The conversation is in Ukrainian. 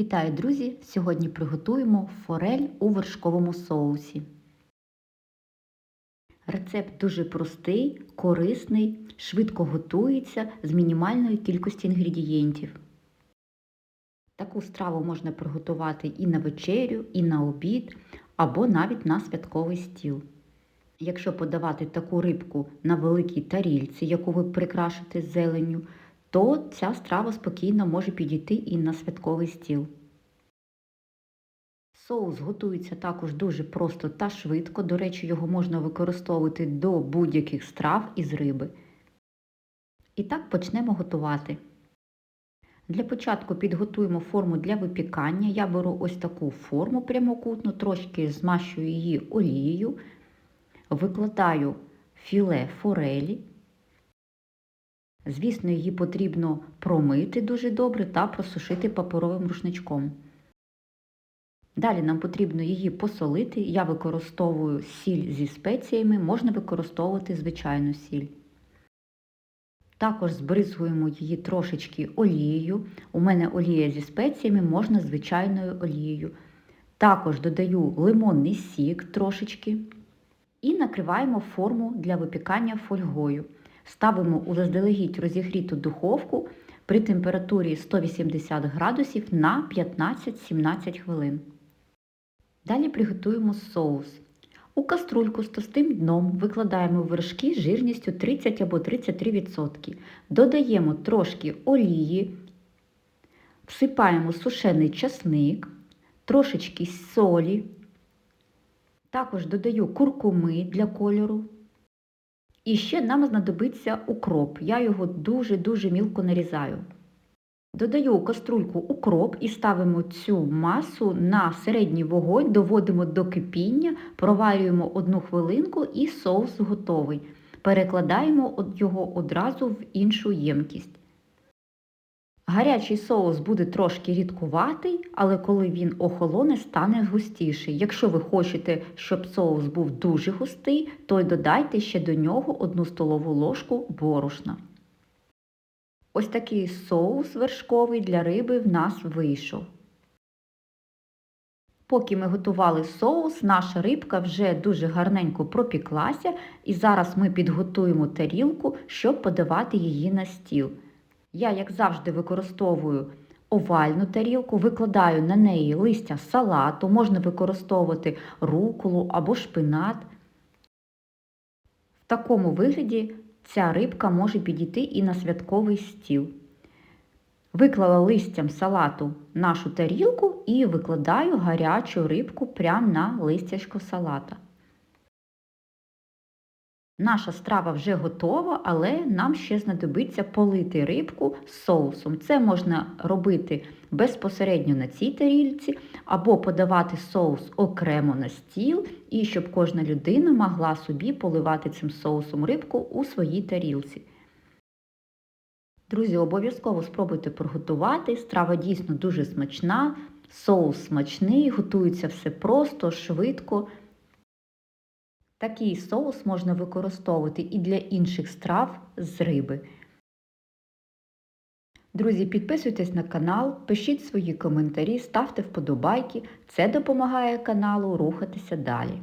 Вітаю, друзі! Сьогодні приготуємо форель у вершковому соусі. Рецепт дуже простий, корисний, швидко готується з мінімальної кількості інгредієнтів. Таку страву можна приготувати і на вечерю, і на обід, або навіть на святковий стіл. Якщо подавати таку рибку на великій тарільці, яку ви прикрашите зеленню, то ця страва спокійно може підійти і на святковий стіл. Соус готується також дуже просто та швидко. До речі, його можна використовувати до будь-яких страв із риби. І так почнемо готувати. Для початку підготуємо форму для випікання. Я беру ось таку форму прямокутну, трошки змащую її олією, викладаю філе форелі. Звісно, її потрібно промити дуже добре та просушити паперовим рушничком. Далі нам потрібно її посолити. Я використовую сіль зі спеціями, можна використовувати звичайну сіль. Також збризгуємо її трошечки олією. У мене олія зі спеціями, можна звичайною олією. Також додаю лимонний сік трошечки і накриваємо форму для випікання фольгою. Ставимо у заздалегідь розігріту духовку при температурі 180 градусів на 15-17 хвилин. Далі приготуємо соус. У каструльку з товстим дном викладаємо вершки жирністю 30 або 33%. Додаємо трошки олії, всипаємо сушений часник, трошечки солі. Також додаю куркуми для кольору. І ще нам знадобиться укроп. Я його дуже-дуже мілко нарізаю. Додаю у каструльку укроп і ставимо цю масу на середній вогонь, доводимо до кипіння, проварюємо одну хвилинку і соус готовий. Перекладаємо його одразу в іншу ємкість. Гарячий соус буде трошки рідкуватий, але коли він охолоне, стане густіший. Якщо ви хочете, щоб соус був дуже густий, то й додайте ще до нього 1 столову ложку борошна. Ось такий соус вершковий для риби в нас вийшов. Поки ми готували соус, наша рибка вже дуже гарненько пропіклася, і зараз ми підготуємо тарілку, щоб подавати її на стіл. Я, як завжди, використовую овальну тарілку, викладаю на неї листя салату, можна використовувати руколу або шпинат. В такому вигляді ця рибка може підійти і на святковий стіл. Виклала листям салату нашу тарілку і викладаю гарячу рибку прямо на листячко салата. Наша страва вже готова, але нам ще знадобиться полити рибку соусом. Це можна робити безпосередньо на цій тарілці, або подавати соус окремо на стіл, і щоб кожна людина могла собі поливати цим соусом рибку у своїй тарілці. Друзі, обов'язково спробуйте приготувати. Страва дійсно дуже смачна, соус смачний, готується все просто, швидко. Такий соус можна використовувати і для інших страв з риби. Друзі, підписуйтесь на канал, пишіть свої коментарі, ставте вподобайки. Це допомагає каналу рухатися далі.